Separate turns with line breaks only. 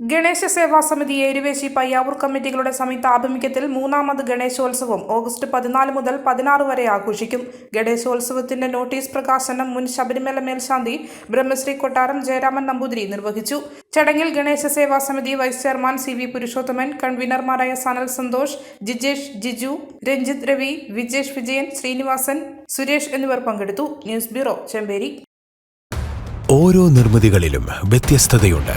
ഗണേശ സേവാ സമിതി ഏരുവേശി പയ്യാവൂർ കമ്മിറ്റികളുടെ സംയുക്ത ആഭിമുഖ്യത്തിൽ മൂന്നാമത് ഗണേശോത്സവം ഓഗസ്റ്റ് പതിനാല് മുതൽ പതിനാറ് വരെ ആഘോഷിക്കും. ഗണേശോത്സവത്തിന്റെ നോട്ടീസ് പ്രകാശനം മുൻ ശബരിമല മേൽശാന്തി ബ്രഹ്മശ്രീ കൊട്ടാരം ജയരാമൻ നമ്പൂതിരി നിർവഹിച്ചു. ചടങ്ങിൽ Ganesha Seva Samithi vice chairman C V Purushothaman കൺവീനർമാരായ Sanal Santhosh Jijesh Jiju Ranjith Ravi Vijesh Vijayan Srinivasan Suresh എന്നിവർ പങ്കെടുത്തു. News bureau Chemperi.
ഓരോ നിർമ്മിതികളിലും വ്യത്യസ്തതയുണ്ട്.